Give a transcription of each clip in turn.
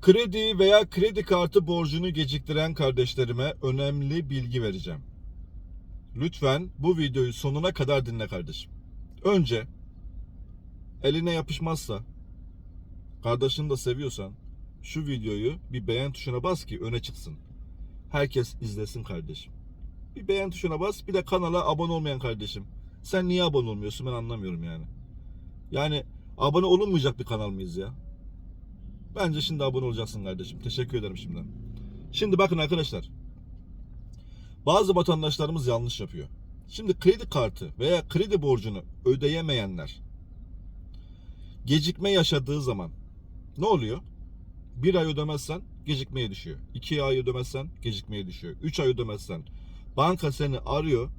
Kredi veya kredi kartı borcunu geciktiren kardeşlerime önemli bilgi vereceğim. Lütfen bu videoyu sonuna kadar dinle kardeşim. Önce eline yapışmazsa, kardeşini de seviyorsan şu videoyu bir beğen tuşuna bas ki öne çıksın. Herkes izlesin kardeşim. Bir beğen tuşuna bas, bir de kanala abone olmayan kardeşim. Sen niye abone olmuyorsun ben anlamıyorum yani. Yani abone olunmayacak bir kanal mıyız ya? Bence şimdi abone olacaksın kardeşim. Teşekkür ederim şimdiden. Şimdi bakın arkadaşlar. Bazı vatandaşlarımız yanlış yapıyor. Şimdi kredi kartı veya kredi borcunu ödeyemeyenler gecikme yaşadığı zaman ne oluyor? Bir ay ödemezsen gecikmeye düşüyor. İki ay ödemezsen gecikmeye düşüyor. Üç ay ödemezsen banka seni arıyor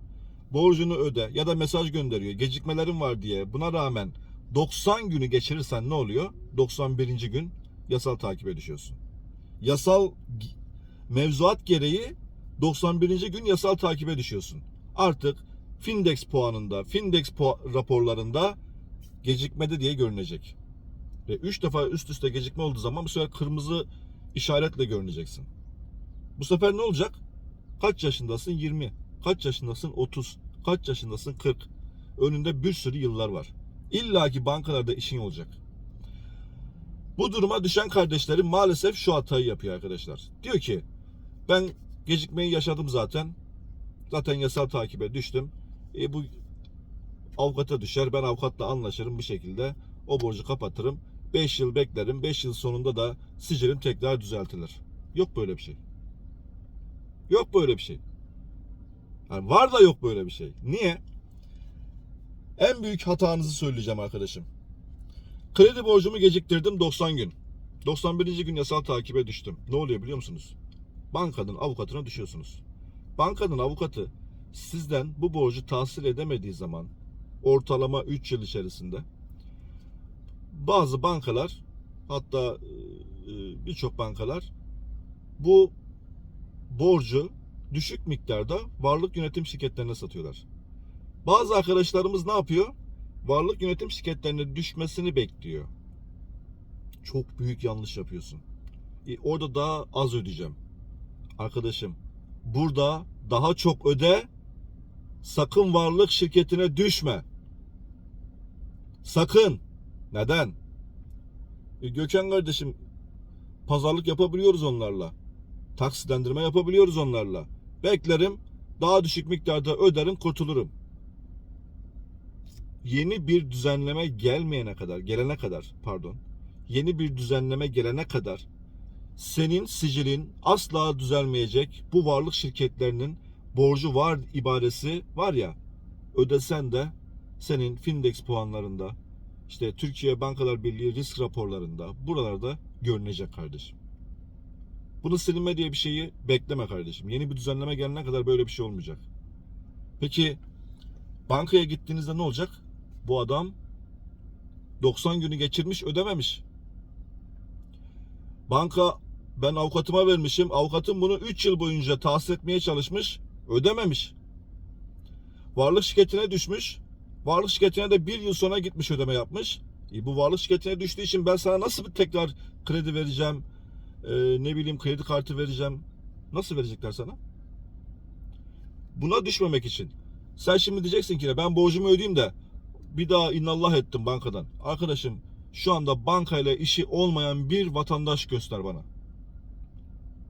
borcunu öde ya da mesaj gönderiyor. Gecikmelerin var diye. Buna rağmen 90 günü geçirirsen ne oluyor? 91. gün yasal takibe düşüyorsun. Yasal mevzuat gereği 91. gün yasal takibe düşüyorsun. Artık Findex puanında, Findex pu- raporlarında gecikmede diye görünecek. Ve 3 defa üst üste gecikme olduğu zaman bu sefer kırmızı işaretle görüneceksin. Bu sefer ne olacak? Kaç yaşındasın? 20. Kaç yaşındasın? 30. Kaç yaşındasın? 40. Önünde bir sürü yıllar var. İlla ki bankalarda işin olacak. Bu duruma düşen kardeşlerim maalesef şu hatayı yapıyor arkadaşlar. Diyor ki ben gecikmeyi yaşadım zaten. Zaten yasal takibe düştüm. E, bu avukata düşer. Ben avukatla anlaşırım bir şekilde. O borcu kapatırım. 5 yıl beklerim. 5 yıl sonunda da sicilim tekrar düzeltilir. Yok böyle bir şey. Yok böyle bir şey. Yani var da yok böyle bir şey. Niye? En büyük hatanızı söyleyeceğim arkadaşım. Kredi borcumu geciktirdim 90 gün. 91. gün yasal takibe düştüm. Ne oluyor biliyor musunuz? Bankanın avukatına düşüyorsunuz. Bankanın avukatı sizden bu borcu tahsil edemediği zaman ortalama 3 yıl içerisinde bazı bankalar hatta e, birçok bankalar bu borcu düşük miktarda varlık yönetim şirketlerine satıyorlar. Bazı arkadaşlarımız ne yapıyor? Varlık yönetim şirketlerine düşmesini bekliyor. Çok büyük yanlış yapıyorsun. E, orada daha az ödeyeceğim. Arkadaşım burada daha çok öde sakın varlık şirketine düşme. Sakın. Neden? E, Gökhan kardeşim pazarlık yapabiliyoruz onlarla. Taksitlendirme yapabiliyoruz onlarla. Beklerim daha düşük miktarda öderim kurtulurum. Yeni bir düzenleme gelmeyene kadar, gelene kadar pardon. Yeni bir düzenleme gelene kadar senin sicilin asla düzelmeyecek. Bu varlık şirketlerinin borcu var ibaresi var ya ödesen de senin Findex puanlarında işte Türkiye Bankalar Birliği risk raporlarında buralarda görünecek kardeşim. Bunu silinme diye bir şeyi bekleme kardeşim. Yeni bir düzenleme gelene kadar böyle bir şey olmayacak. Peki bankaya gittiğinizde ne olacak? Bu adam 90 günü geçirmiş ödememiş. Banka ben avukatıma vermişim. Avukatım bunu 3 yıl boyunca tahsil etmeye çalışmış. Ödememiş. Varlık şirketine düşmüş. Varlık şirketine de bir yıl sonra gitmiş ödeme yapmış. E bu varlık şirketine düştüğü için ben sana nasıl bir tekrar kredi vereceğim? Ee, ne bileyim kredi kartı vereceğim. Nasıl verecekler sana? Buna düşmemek için. Sen şimdi diyeceksin ki ben borcumu ödeyeyim de bir daha innallah ettim bankadan. Arkadaşım şu anda bankayla işi olmayan bir vatandaş göster bana.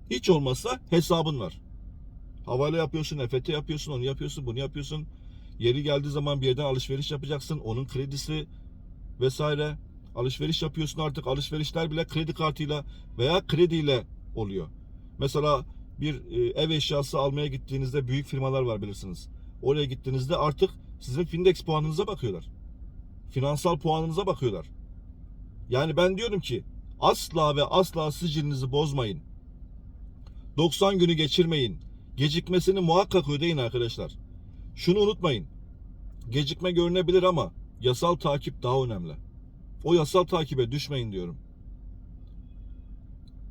Hiç olmazsa hesabın var. Havale yapıyorsun, EFT yapıyorsun, onu yapıyorsun, bunu yapıyorsun. Yeri geldiği zaman bir yerden alışveriş yapacaksın. Onun kredisi vesaire. Alışveriş yapıyorsun artık. Alışverişler bile kredi kartıyla veya krediyle oluyor. Mesela bir e, ev eşyası almaya gittiğinizde büyük firmalar var bilirsiniz. Oraya gittiğinizde artık sizin Findex puanınıza bakıyorlar. Finansal puanınıza bakıyorlar. Yani ben diyorum ki asla ve asla sicilinizi bozmayın. 90 günü geçirmeyin. Gecikmesini muhakkak ödeyin arkadaşlar. Şunu unutmayın. Gecikme görünebilir ama yasal takip daha önemli. O yasal takibe düşmeyin diyorum.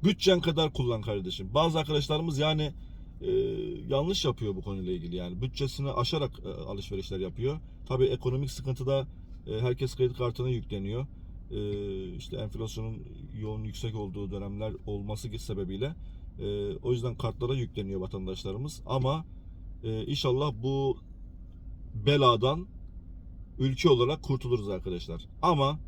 Bütçen kadar kullan kardeşim. Bazı arkadaşlarımız yani e, yanlış yapıyor bu konuyla ilgili yani. Bütçesini aşarak e, alışverişler yapıyor. Tabii ekonomik sıkıntıda herkes kredi kartına yükleniyor. e, işte enflasyonun yoğun yüksek olduğu dönemler olması sebebiyle e, o yüzden kartlara yükleniyor vatandaşlarımız. Ama e, inşallah bu beladan ülke olarak kurtuluruz arkadaşlar. Ama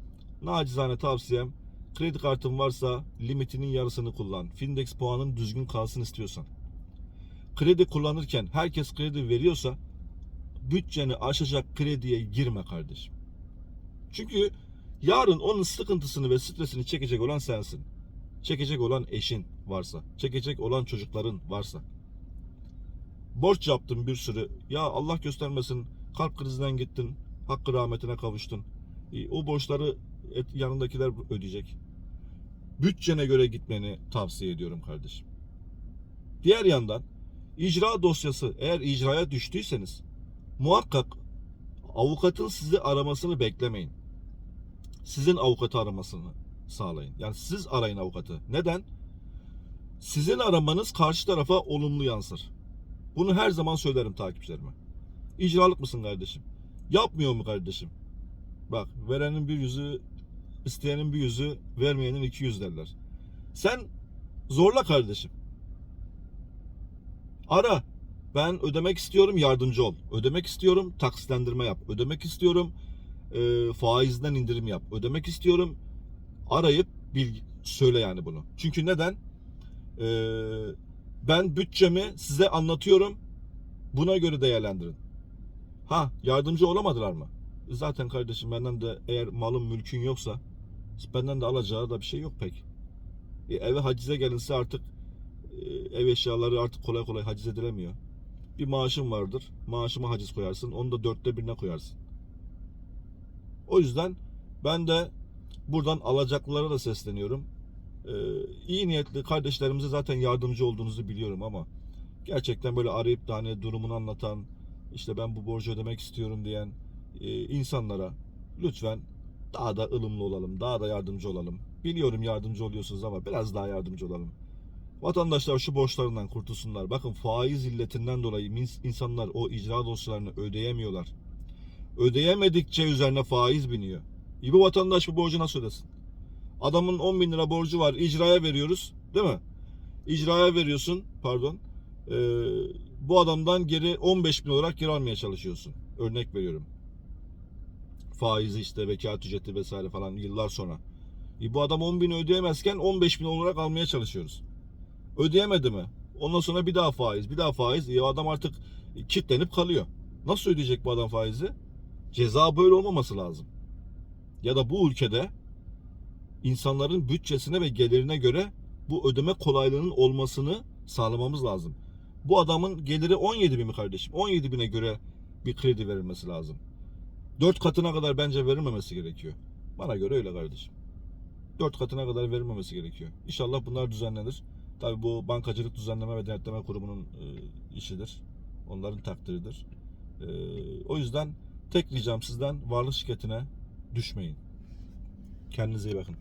nacizane tavsiyem kredi kartın varsa limitinin yarısını kullan. Findex puanın düzgün kalsın istiyorsan. Kredi kullanırken herkes kredi veriyorsa bütçeni aşacak krediye girme kardeşim. Çünkü yarın onun sıkıntısını ve stresini çekecek olan sensin. Çekecek olan eşin varsa, çekecek olan çocukların varsa. Borç yaptın bir sürü. Ya Allah göstermesin kalp krizinden gittin. Hakkı rahmetine kavuştun. E, O borçları yanındakiler ödeyecek. Bütçene göre gitmeni tavsiye ediyorum kardeşim. Diğer yandan icra dosyası eğer icraya düştüyseniz muhakkak avukatın sizi aramasını beklemeyin. Sizin avukatı aramasını sağlayın. Yani siz arayın avukatı. Neden? Sizin aramanız karşı tarafa olumlu yansır. Bunu her zaman söylerim takipçilerime. İcralık mısın kardeşim? Yapmıyor mu kardeşim? Bak verenin bir yüzü, isteyenin bir yüzü, vermeyenin iki yüz derler. Sen zorla kardeşim. Ara. Ben ödemek istiyorum yardımcı ol. Ödemek istiyorum taksitlendirme yap. Ödemek istiyorum e, faizden indirim yap. Ödemek istiyorum arayıp bilgi, söyle yani bunu. Çünkü neden? E, ben bütçemi size anlatıyorum. Buna göre değerlendirin. Ha yardımcı olamadılar mı? Zaten kardeşim benden de eğer malın mülkün yoksa benden de alacağı da bir şey yok pek. E, eve hacize gelinse artık e, ev eşyaları artık kolay kolay haciz edilemiyor. Bir maaşın vardır. Maaşıma haciz koyarsın. Onu da dörtte birine koyarsın. O yüzden ben de buradan alacaklılara da sesleniyorum. Ee, iyi niyetli kardeşlerimize zaten yardımcı olduğunuzu biliyorum ama gerçekten böyle arayıp da hani durumunu anlatan işte ben bu borcu ödemek istiyorum diyen e, insanlara lütfen daha da ılımlı olalım, daha da yardımcı olalım. Biliyorum yardımcı oluyorsunuz ama biraz daha yardımcı olalım. Vatandaşlar şu borçlarından kurtulsunlar. Bakın faiz illetinden dolayı ins- insanlar o icra dosyalarını ödeyemiyorlar. Ödeyemedikçe üzerine faiz biniyor. İyi bu vatandaş bu borcu nasıl ödesin? Adamın 10 bin lira borcu var. icraya veriyoruz. Değil mi? İcraya veriyorsun. Pardon. Ee, bu adamdan geri 15 bin olarak geri almaya çalışıyorsun. Örnek veriyorum. Faizi işte vekalet ücreti vesaire falan yıllar sonra. E bu adam 10 bin ödeyemezken 15 bin olarak almaya çalışıyoruz. Ödeyemedi mi? Ondan sonra bir daha faiz, bir daha faiz. E adam artık kilitlenip kalıyor. Nasıl ödeyecek bu adam faizi? Ceza böyle olmaması lazım. Ya da bu ülkede insanların bütçesine ve gelirine göre bu ödeme kolaylığının olmasını sağlamamız lazım. Bu adamın geliri 17 bin mi kardeşim? 17 bine göre bir kredi verilmesi lazım. 4 katına kadar bence verilmemesi gerekiyor. Bana göre öyle kardeşim. 4 katına kadar verilmemesi gerekiyor. İnşallah bunlar düzenlenir. Tabi bu Bankacılık Düzenleme ve Denetleme Kurumu'nun e, işidir. Onların takdiridir. E, o yüzden tek ricam sizden varlık şirketine düşmeyin. Kendinize iyi bakın.